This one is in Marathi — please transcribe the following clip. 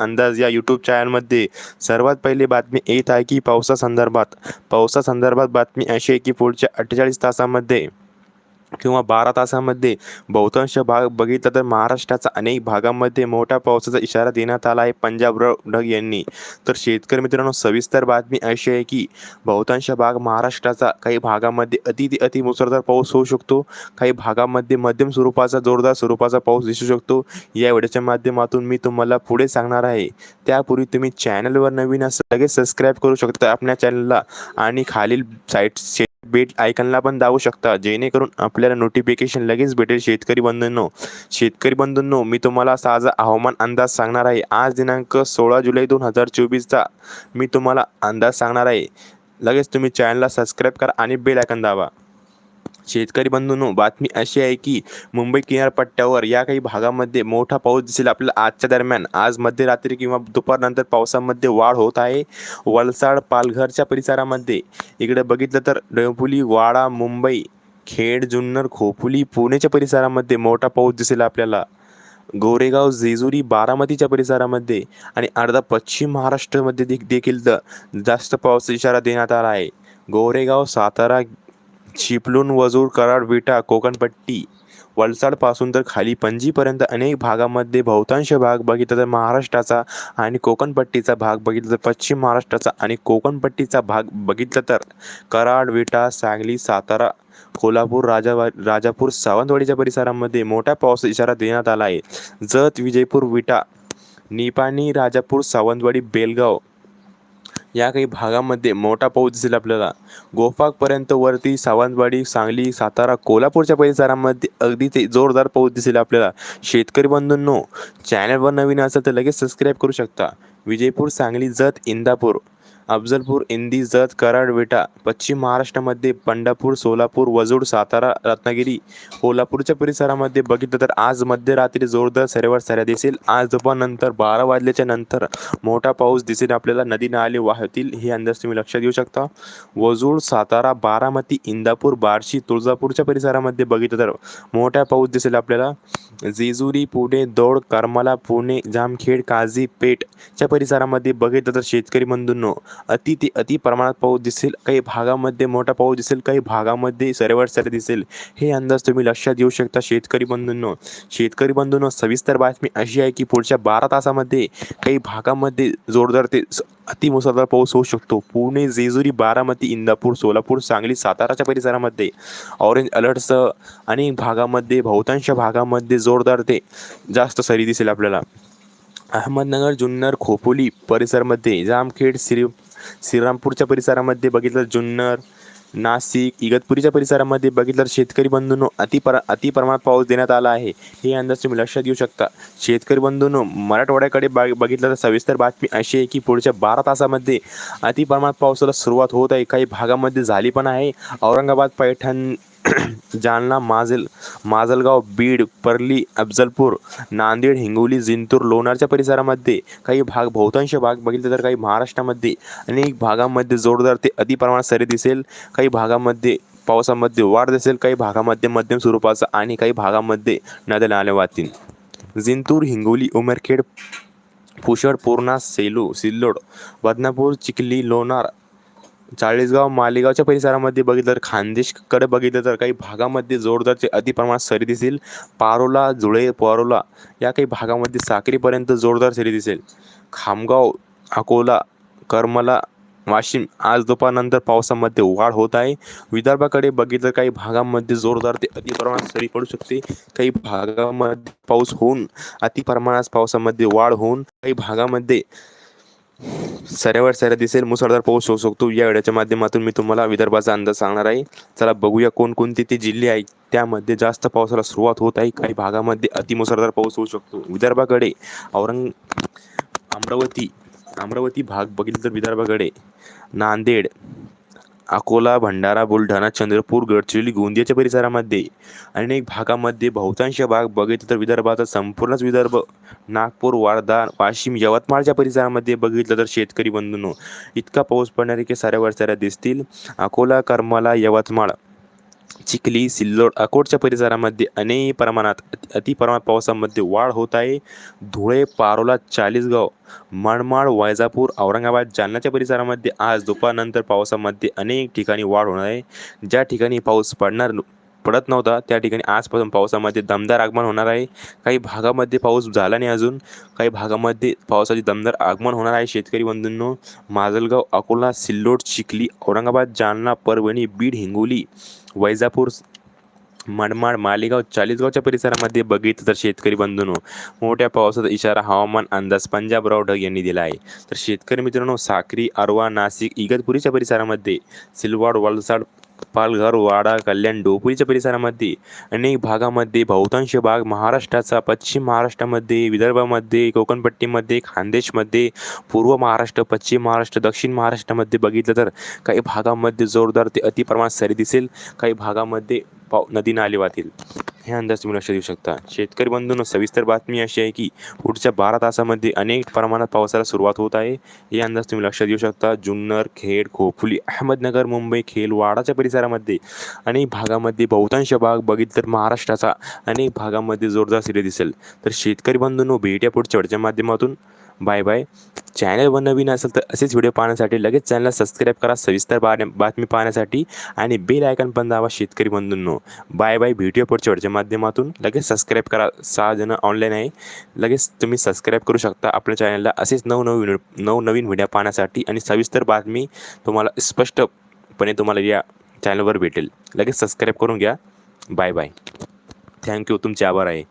अंदाज या यूट्यूब चॅनलमध्ये सर्वात पहिली बातमी येत आहे की पावसासंदर्भात. पावसासंदर्भात बातमी अशी आहे की पुढच्या अठ्ठेचाळीस तासामध्ये किंवा बारा तासामध्ये बहुतांश भाग बघितला तर महाराष्ट्राचा अनेक भागांमध्ये मोठ्या पावसाचा इशारा देण्यात आला आहे. पंजाब ढग यांनी. तर शेतकरी मित्रांनो सविस्तर बातमी अशी आहे की बहुतांश भाग महाराष्ट्राचा काही भागामध्ये अति ते अति मुसळधार पाऊस होऊ शकतो. काही भागामध्ये मध्यम स्वरूपाचा जोरदार स्वरूपाचा पाऊस दिसू शकतो. या व्हिडिओच्या माध्यमातून मी तुम्हाला पुढे सांगणार आहे. त्यापूर्वी तुम्ही चॅनलवर नवीन असं लगेच सबस्क्राईब करू शकता आपल्या चॅनलला. आणि खालील साईट बेट आयकनला पण दाबू शकता. जेणेकरून आपल्याला नोटिफिकेशन लगेच भेटेल. शेतकरी बंधूंनो शेतकरी बंधूंनो मी तुम्हाला साजा हवामान अंदाज सांगणार आहे. आज दिनांक सोळा जुलै दोन हजार चोवीसचा मी तुम्हाला अंदाज सांगणार आहे. लगेच तुम्ही चॅनलला सबस्क्राईब करा आणि बेल आयकन दाबा. शेतकरी बंधूंनो बातमी अशी आहे की मुंबई किनारपट्ट्यावर या काही भागामध्ये मोठा पाऊस दिसेल आपल्याला आजच्या दरम्यान. आज मध्यरात्री किंवा दुपारनंतर पावसामध्ये वाढ होत आहे. वलसाड पालघरच्या परिसरामध्ये. इकडे बघितलं तर डोंबुली वाडा मुंबई खेड जुन्नर खोपोली पुणेच्या परिसरामध्ये मोठा पाऊस दिसेल आपल्याला. गोरेगाव जेजुरी बारामतीच्या परिसरामध्ये आणि अर्धा पश्चिम महाराष्ट्रामध्ये देखील जास्त पाऊस इशारा देण्यात आला आहे. गोरेगाव सातारा चिपळूण वजूर कराड विटा कोकणपट्टी वलसाडपासून तर खाली पणजीपर्यंत अनेक भागामध्ये बहुतांश भाग बघितला तर महाराष्ट्राचा आणि कोकणपट्टीचा भाग बघितला तर पश्चिम महाराष्ट्राचा आणि कोकणपट्टीचा भाग बघितला तर कराड विटा सांगली सातारा कोल्हापूर राजा राजापूर सावंतवाडीच्या परिसरामध्ये मोठ्या पाऊस इशारा देण्यात आला आहे. जत विजयपूर विटा निपाणी राजापूर सावंतवाडी बेलगाव या काही भागामध्ये मोठा पाऊस दिसेल आपल्याला. गोफाकपर्यंत वरती सावंतवाडी सांगली सातारा कोल्हापूरच्या परिसरामध्ये अगदी ते जोरदार पाऊस दिसेल आपल्याला. शेतकरी बंधूंनो चॅनलवर नवीन असेल तर लगेच सबस्क्राईब करू शकता. विजयपूर सांगली जत इंदापूर. अफजलपूर इंदी जत कराड विटा पश्चिम महाराष्ट्रामध्ये पंढरपूर सोलापूर वजूड सातारा रत्नागिरी कोल्हापूरच्या परिसरामध्ये बघितलं तर आज मध्यरात्री जोरदार सरेवर सऱ्या दिसेल. आज दुपारनंतर बारा वाजल्याच्या नंतर मोठा पाऊस दिसेल आपल्याला. नदी नाले वाहतील हे अंदाज तुम्ही लक्षात घेऊ शकता. वजूड सातारा बारामती इंदापूर बार्शी तुळजापूरच्या परिसरामध्ये बघितलं तर मोठा पाऊस दिसेल आपल्याला. जेजुरी पुणे दौड करमाला पुणे जामखेड काझी पेठच्या परिसरामध्ये बघितलं तर शेतकरी बंधूंनो अति ते अति प्रमाणात पाऊस दिसेल काही भागामध्ये मोठा पाऊस दिसेल काही भागामध्ये सर्वळ सर दिसेल. हे अंदाज तुम्ही लक्षात घेऊ शकता शेतकरी बंधूंनो. शेतकरी बंधूंनो सविस्तर बातमी अशी आहे की पुढच्या बारा तासामध्ये काही भागामध्ये जोरदार ते स- अति मुसळधार पाऊस होऊ शकतो. पुणे जेजुरी बारामती इंदापूर सोलापूर सांगली साताराच्या परिसरामध्ये ऑरेंज अलर्टसह अनेक भागामध्ये बहुतांश भागामध्ये जोरदार ते जास्त सरी दिसेल आपल्याला. अहमदनगर जुन्नर खोपोली परिसरमध्ये जामखेड श्री श्रीरामपूरच्या परिसरामध्ये बघितलं जुन्नर नाशिक इगतपुरीच्या परिसरामध्ये बघितलं तर शेतकरी बंधूंनो अति पर अति प्रमाणात पाऊस देण्यात आला आहे. हे अंदाज तुम्ही लक्षात घेऊ शकता. शेतकरी बंधूंनो मराठवाड्याकडे बघ बघितलं तर सविस्तर बातमी अशी आहे की पुढच्या बारा तासामध्ये अति प्रमाणात पावसाला सुरुवात होत आहे. काही भागामध्ये झाली पण आहे. औरंगाबाद पैठण जालना माजल माजलगाव बीड परली अफजलपूर नांदेड हिंगोली जिंतूर लोणारच्या परिसरामध्ये काही भाग बहुतांश भाग बघितले तर काही महाराष्ट्रामध्ये अनेक भागामध्ये जोरदार ते अति प्रमाणात सरी दिसेल. काही भागामध्ये पावसामध्ये वाढ दिसेल काही भागामध्ये मध्यम स्वरूपाचा आणि काही भागामध्ये नद्या नाले वाहतील. जिंतूर हिंगोली उमरखेड पुषड पूर्णा सेलू सिल्लोड बदनापूर चिखली लोणार चाळीसगाव मालेगावच्या परिसरामध्ये बघितलं तर खानदेशकडे बघितलं तर काही भागामध्ये जोरदारचे अतिप्रमाणात सरी दिसेल. पारोला जुळे पारोला या काही भागामध्ये साक्रीपर्यंत जोरदार सरी दिसेल. खामगाव अकोला करमला वाशिम आज दुपारनंतर पावसामध्ये वाढ होत आहे. विदर्भाकडे बघितलं काही भागामध्ये जोरदार ते अतिप्रमाणात सरी पडू शकते. काही भागामध्ये पाऊस होऊन अतिप्रमाणात पावसामध्ये वाढ होऊन काही भागामध्ये सऱ्यावर सऱ्या दिसेल. मुसळधार पाऊस होऊ शकतो. या वेळेच्या माध्यमातून मी तुम्हाला विदर्भाचा अंदाज सांगणार आहे. चला बघूया कोणकोणते ते जिल्हे आहेत. त्यामध्ये जास्त पावसाला सुरुवात होत आहे. काही भागामध्ये अतिमुसळधार पाऊस होऊ शकतो. विदर्भाकडे औरंग अमरावती अमरावती भाग बघितलं तर विदर्भाकडे नांदेड अकोला भंडारा बुलढाणा चंद्रपूर गडचिरोली गोंदियाच्या परिसरामध्ये अनेक भागामध्ये बहुतांश भाग बघितलं तर विदर्भाचा संपूर्णच विदर्भ. नागपूर वार्धा वाशिम यवतमाळच्या परिसरामध्ये बघितलं तर शेतकरी बंधूंनो इतका पाऊस पडणारे की साऱ्या वर्षाऱ्या दिसतील. अकोला करमाला यवतमाळ चिखली सिल्लोड अकोटच्या परिसरामध्ये अनेक प्रमाणात अति अति प्रमाणात पावसामध्ये वाढ होत आहे. धुळे पारोला चाळीसगाव मनमाड वैजापूर औरंगाबाद जालन्याच्या परिसरामध्ये आज दुपारनंतर पावसामध्ये अनेक ठिकाणी वाढ होणार आहे. ज्या ठिकाणी पाऊस पडणार पडत नव्हता. त्या ठिकाणी आजपासून पावसामध्ये दमदार आगमन होणार आहे. काही भागामध्ये पाऊस झाला नाही अजून. काही भागामध्ये पावसाचे दमदार आगमन होणार आहे. शेतकरी बंधूंनो माजलगाव अकोला सिल्लोड चिखली औरंगाबाद जालना परभणी बीड हिंगोली वैजापूर मनमाड मालेगाव चाळीसगावच्या परिसरामध्ये बघितलं तर शेतकरी बंधूंनो मोठ्या पावसाचा इशारा हवामान अंदाज पंजाबराव ढग यांनी दिला आहे. तर शेतकरी मित्रांनो साक्री अरवा नाशिक इगतपुरीच्या परिसरामध्ये सिलवाड वलसाड पालघर वाडा कल्याण डोंबिवलीच्या परिसरामध्ये अनेक भागामध्ये बहुतांश भाग महाराष्ट्राचा पश्चिम महाराष्ट्रामध्ये विदर्भामध्ये कोकणपट्टीमध्ये खानदेशमध्ये पूर्व महाराष्ट्र पश्चिम महाराष्ट्र दक्षिण महाराष्ट्रामध्ये बघितलं तर काही भागामध्ये जोरदार ते अतिप्रमाणात सरी दिसेल काही भागामध्ये पाव नदी नाले वाहतील. हे अंदाज तुम्ही लक्ष देऊ शकता. शेतकरी बंधूंनो सविस्तर बातमी अशी आहे की पुढच्या बारा तासामध्ये अनेक प्रमाणात पावसाला सुरुवात होत आहे. हे अंदाज तुम्ही लक्षात देऊ शकता. जुन्नर खेड खोपोली अहमदनगर मुंबई खेल वाडाच्या परिसरामध्ये अनेक भागामध्ये बहुतांश भाग बघितलं तर महाराष्ट्राचा अनेक भागामध्ये जोरदार सिरे दिसेल. तर शेतकरी बंधूंनो भेट्या पुढच्या वेळच्या माध्यमातून बाय बाय. चॅनलवर नवीन असेल तर असेच व्हिडिओ पाहण्यासाठी लगेच चॅनलला सबस्क्राईब करा. सविस्तर बार बातमी पाहण्यासाठी आणि बेल आयकन पण दावा शेतकरी बंधूंनो. Bye bye. व्हिडिओ पुढच्या माध्यमातून लगेच सबस्क्राईब करा. सहा जण ऑनलाईन आहे. लगेच तुम्ही सबस्क्राईब करू शकता आपल्या चॅनलला असेच नवनवीन नवनवीन व्हिडिओ पाहण्यासाठी आणि सविस्तर बातमी तुम्हाला स्पष्टपणे तुम्हाला या चॅनलवर भेटेल. लगेच सबस्क्राईब करून घ्या. Bye bye. थँक्यू तुमचे आभार आहे.